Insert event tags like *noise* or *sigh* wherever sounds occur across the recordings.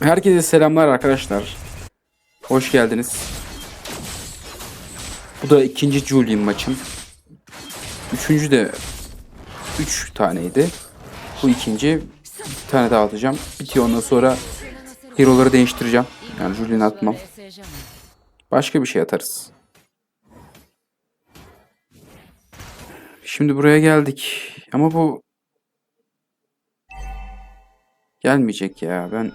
Herkese selamlar arkadaşlar. Hoş geldiniz. Bu da ikinci Julian maçım. Üçüncü de üç taneydi. Bu ikinci bir tane daha atacağım. Bitiyor ondan sonra hero'ları değiştireceğim. Yani Julian atmam. Başka bir şey atarız. Şimdi buraya geldik. Ama bu gelmeyecek ya. Ben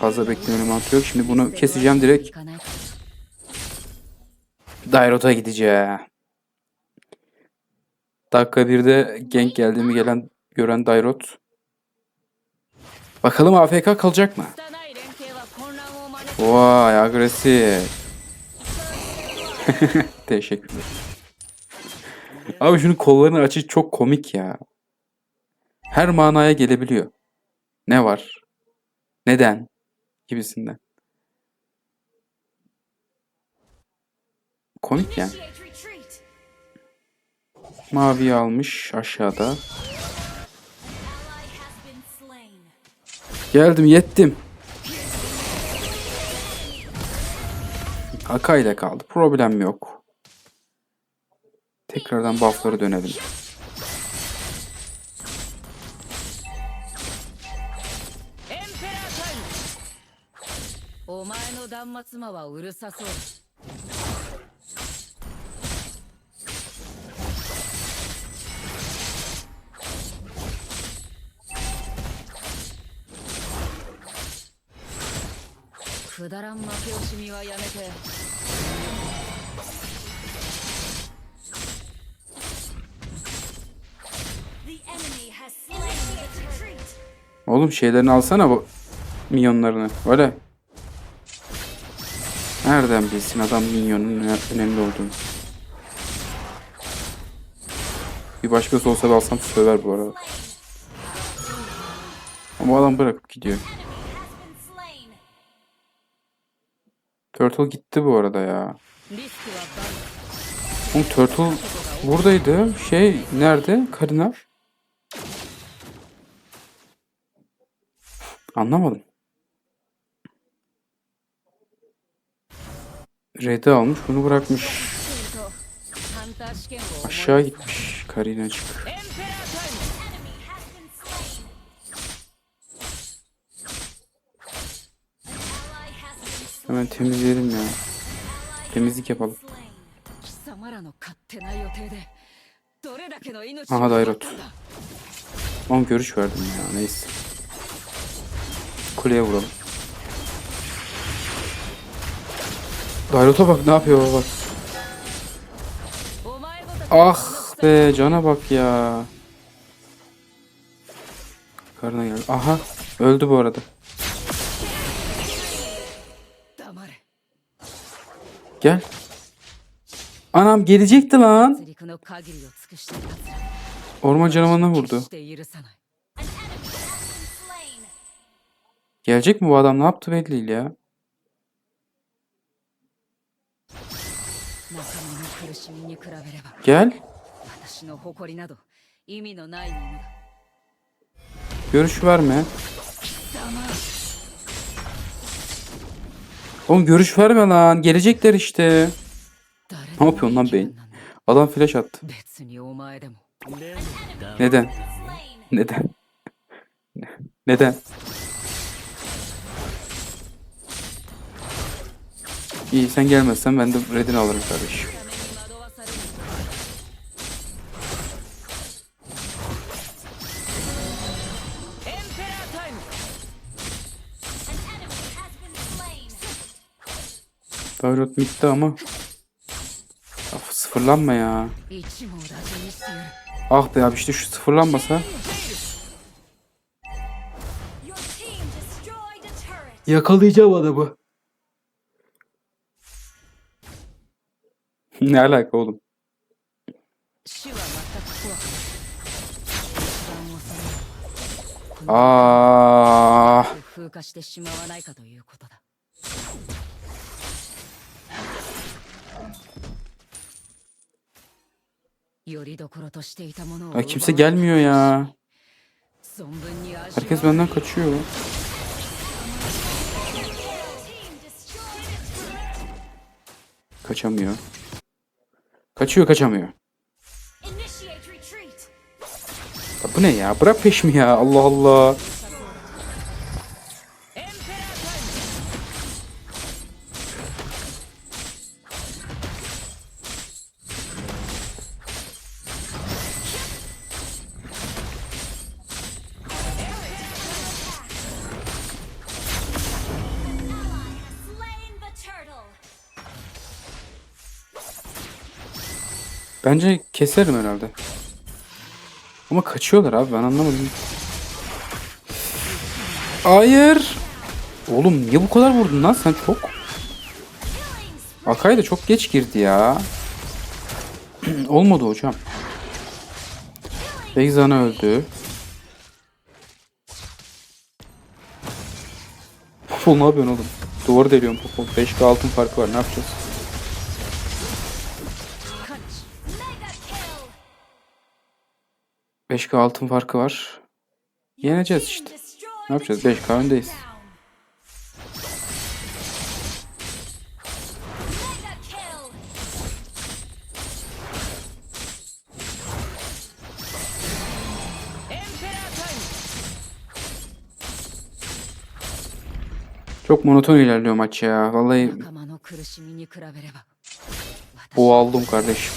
fazla beklemenin mantığı yok. Şimdi bunu keseceğim direkt. Dairot'a gideceğim. Dakika birde gank geldiğimi gelen gören Dairot. Bakalım AFK kalacak mı? Vay agresif. *laughs* Teşekkürler. Abi şunun kollarını açı çok komik ya. Her manaya gelebiliyor. Ne var? Neden? Gibisinden. Komik yani. Mavi almış aşağıda. Geldim yettim. Akay'la kaldı. Problem yok. Tekrardan buff'lara dönelim. 断末魔はうるさそうだ くだらん負け惜しみはやめて Oğlum şeylerini alsana bu minyonlarını. Öyle. Nereden bilsin adam minyonun önemli olduğunu. Bir başkası olsa alsam söver bu arada. Ama adam bırakıp gidiyor. Turtle gitti bu arada ya. Oğlum Turtle buradaydı. Şey nerede? Karina. Anlamadım. Red'i almış bunu bırakmış. Aşağı gitmiş Karinacık. Hemen temizleyelim ya. Temizlik yapalım. Aha Dairot. On görüş verdim ya neyse. Kuleye vuralım. Dairota bak ne yapıyor bak. Ah be cana bak ya. Karına geldi. Aha öldü bu arada. Gel. Anam gelecekti lan. Orman canavarına vurdu. Gelecek mi bu adam ne yaptı belli değil ya. Gel. Görüş verme. Oğlum görüş verme lan. Gelecekler işte. Ne yapıyorsun lan beyin? Adam flash attı. Neden? Neden? Neden? İyi sen gelmezsen ben de redini alırım kardeşim. Barut bitti ama. Of, sıfırlanma ya. Ah be abi işte şu sıfırlanmasa. Yakalayacağım adamı. *laughs* ne alaka oğlum? Ah. Ay kimse gelmiyor ya. Herkes benden kaçıyor. Kaçamıyor. Kaçıyor kaçamıyor. Ya bu ne ya? Bırak peşimi ya. Allah Allah. Bence keserim herhalde. Ama kaçıyorlar abi ben anlamadım. Hayır. Oğlum niye bu kadar vurdun lan sen çok? Akay da çok geç girdi ya. *clears throat* Olmadı hocam. Beyzana öldü. Popol ne yapıyorsun oğlum? Duvarı deliyorum Popol. 5K altın farkı var ne yapacağız? 5K altın farkı var. Yeneceğiz işte. Ne yapacağız? 5K öndeyiz. Çok monoton ilerliyor maç ya. Vallahi boğaldım kardeşim.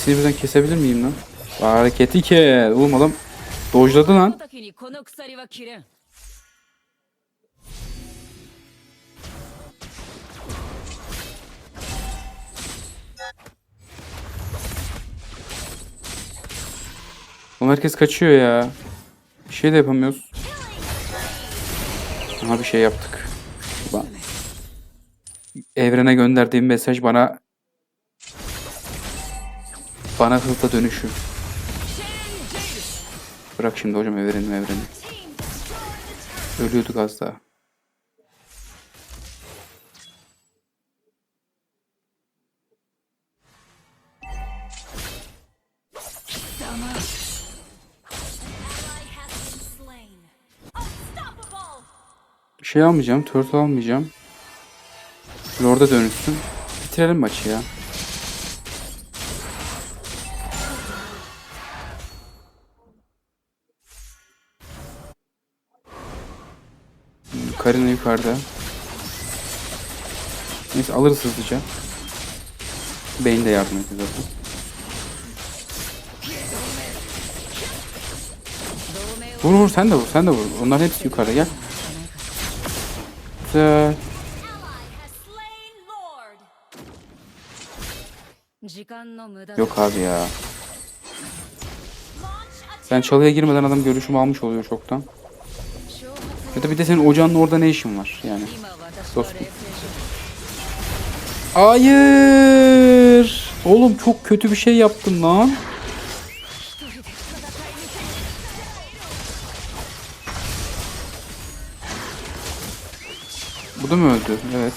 İkisini birden kesebilir miyim lan? Hareketi ke. Oğlum adam dojladı lan. Oğlum herkes kaçıyor ya. Bir şey de yapamıyoruz. Ama bir şey yaptık. Evrene gönderdiğim mesaj bana bana hızla dönüşü. Bırak şimdi hocam evreni evreni. Ölüyorduk az daha. Şey almayacağım, turtle almayacağım. Lord'a dönüşsün. Bitirelim maçı ya. Karina yukarıda. Neyse alırız hızlıca. Bane de yardım ediyor zaten. Vur vur sen de vur sen de vur. Onlar hepsi yukarıda gel. Güzel. Yok abi ya. Ben çalıya girmeden adam görüşümü almış oluyor çoktan. Ya da bir de senin ocağın orada ne işin var yani dostum. Hayır. Oğlum çok kötü bir şey yaptın lan. Bu da mı öldü? Evet.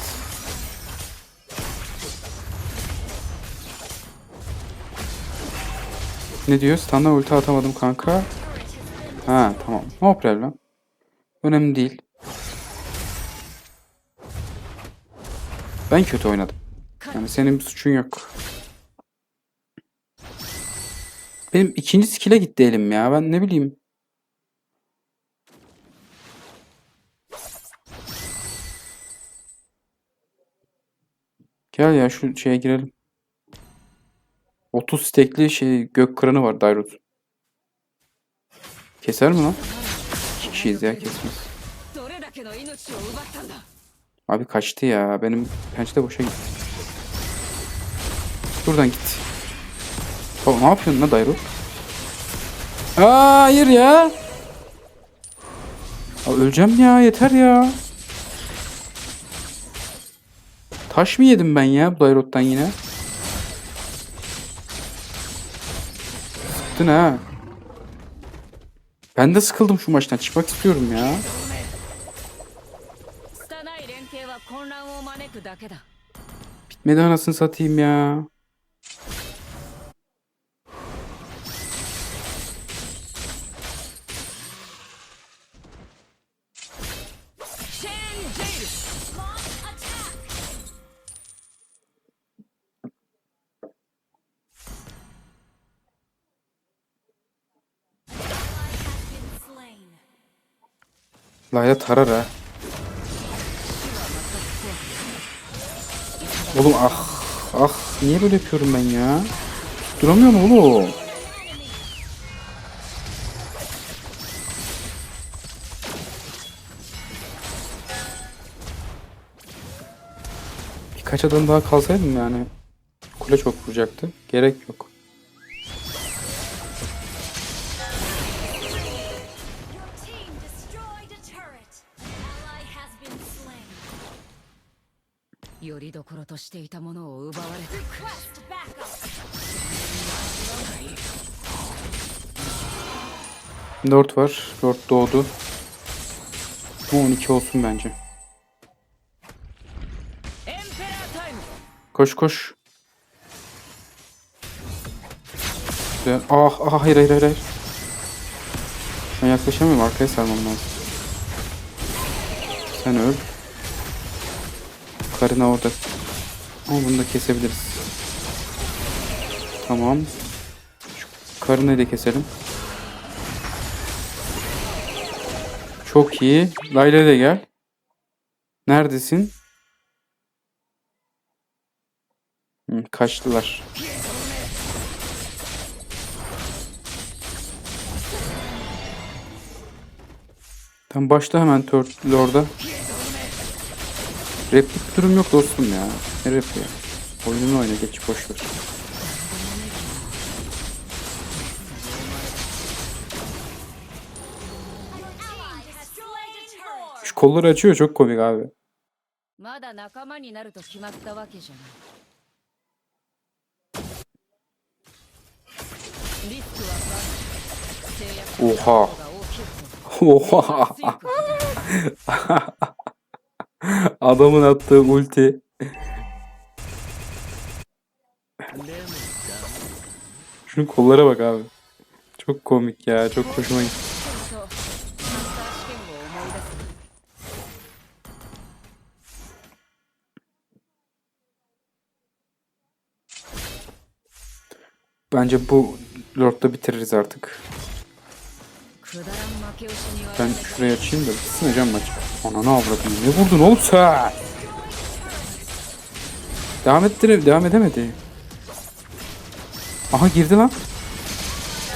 Ne diyor? Stun'la ulti atamadım kanka. Ha tamam. No problem. Önemli değil. Ben kötü oynadım. Yani senin bir suçun yok. Benim ikinci skill'e gitti elim ya. Ben ne bileyim. Gel ya şu şeye girelim. 30 stekli şey gök kıranı var Dairut. Keser mi lan? kişiyiz ya kesmez. Abi kaçtı ya. Benim pençe de boşa gitti. Buradan git. Baba ne yapıyorsun lan Dayro? Aa, hayır ya. Abi öleceğim ya yeter ya. Taş mı yedim ben ya Dayrot'tan yine? Sıktın ha. Ben de sıkıldım şu maçtan. Çıkmak istiyorum ya. Bitmedi anasını satayım ya. Layla tarar ha. Oğlum ah ah niye böyle yapıyorum ben ya? Duramıyorum oğlum. Birkaç adım daha kalsaydım yani kule çok vuracaktı. Gerek yok. りどころとしていたものを奪われた Request backup. Lord var. Lord doğdu. Bu 12 olsun bence. エンペラータイム Koş koş. Güzel. Ah ah hayır hayır hayır. hayır. Ben yaklaşamıyorum arkaya sarmam lazım. Sen öl. Karına orada. Ama bunu da kesebiliriz. Tamam. Şu karınayı da keselim. Çok iyi. Layla da gel. Neredesin? Hı, kaçtılar. Tam başta hemen Lord'a. Replik durum yok dostum ya. Ne rap ya? Oyununu oyna geç boş ver. Şu kolları açıyor çok komik abi. Oha. *laughs* Oha. *laughs* Adamın attığı ulti. Şunun kollara bak abi. Çok komik ya. Çok hoşuma gitti. Bence bu Lord'da bitiririz artık. Ben şuraya açayım da bitsin hocam maçı. Ananı avradım. Ne vurdun oğlum sen? Devam ettir, devam edemedi. Aha girdi lan.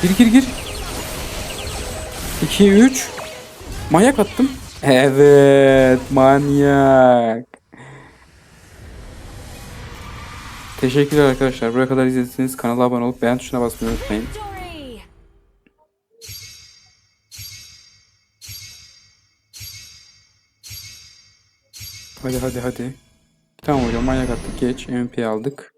Gir gir gir. 2 3 Manyak attım. Evet, manyak. Teşekkürler arkadaşlar. Buraya kadar izlediyseniz kanala abone olup beğen tuşuna basmayı unutmayın. Hadi hadi hadi. Tamam hocam manyak attık geç. MP aldık.